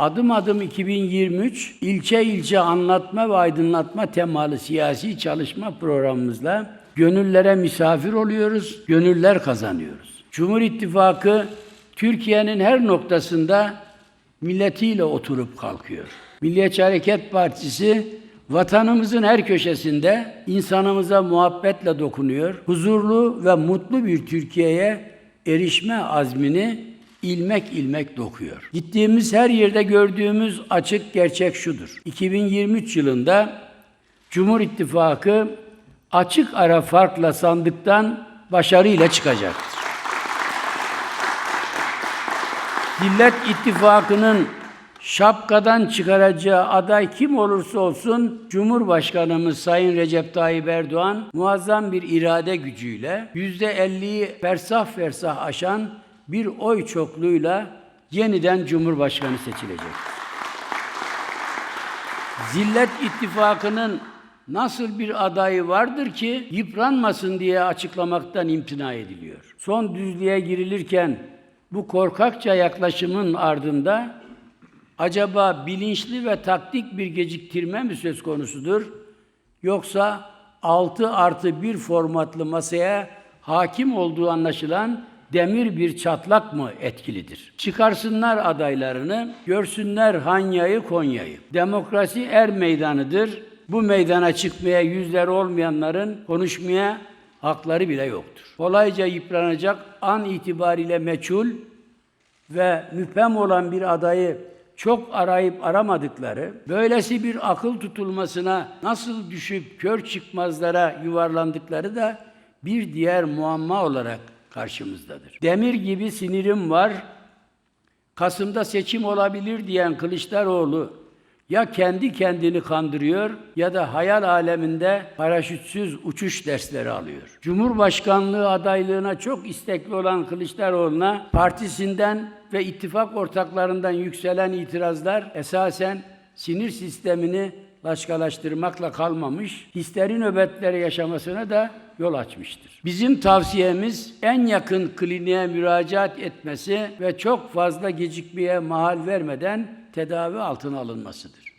Adım adım 2023 ilçe ilçe anlatma ve aydınlatma temalı siyasi çalışma programımızla gönüllere misafir oluyoruz, gönüller kazanıyoruz. Cumhur İttifakı Türkiye'nin her noktasında milletiyle oturup kalkıyor. Milliyetçi Hareket Partisi vatanımızın her köşesinde insanımıza muhabbetle dokunuyor. Huzurlu ve mutlu bir Türkiye'ye erişme azmini ilmek ilmek dokuyor. Gittiğimiz her yerde gördüğümüz açık gerçek şudur. 2023 yılında Cumhur İttifakı açık ara farkla sandıktan başarıyla çıkacaktır. Millet İttifakı'nın şapkadan çıkaracağı aday kim olursa olsun Cumhurbaşkanımız Sayın Recep Tayyip Erdoğan muazzam bir irade gücüyle yüzde elliyi fersah fersah aşan bir oy çokluğuyla yeniden Cumhurbaşkanı seçilecek. Zillet İttifakı'nın nasıl bir adayı vardır ki yıpranmasın diye açıklamaktan imtina ediliyor. Son düzlüğe girilirken bu korkakça yaklaşımın ardında acaba bilinçli ve taktik bir geciktirme mi söz konusudur? Yoksa 6 artı 1 formatlı masaya hakim olduğu anlaşılan demir bir çatlak mı etkilidir? Çıkarsınlar adaylarını, görsünler Hanya'yı Konya'yı. Demokrasi er meydanıdır. Bu meydana çıkmaya yüzleri olmayanların konuşmaya hakları bile yoktur. Kolayca yıpranacak an itibariyle meçhul ve müphem olan bir adayı çok arayıp aramadıkları, böylesi bir akıl tutulmasına nasıl düşüp kör çıkmazlara yuvarlandıkları da bir diğer muamma olarak karşımızdadır. Demir gibi sinirim var, Kasım'da seçim olabilir diyen Kılıçdaroğlu ya kendi kendini kandırıyor ya da hayal aleminde paraşütsüz uçuş dersleri alıyor. Cumhurbaşkanlığı adaylığına çok istekli olan Kılıçdaroğlu'na partisinden ve ittifak ortaklarından yükselen itirazlar esasen sinir sistemini başkalaştırmakla kalmamış, histeri nöbetleri yaşamasına da yol açmıştır. Bizim tavsiyemiz en yakın kliniğe müracaat etmesi ve çok fazla gecikmeye mahal vermeden tedavi altına alınmasıdır.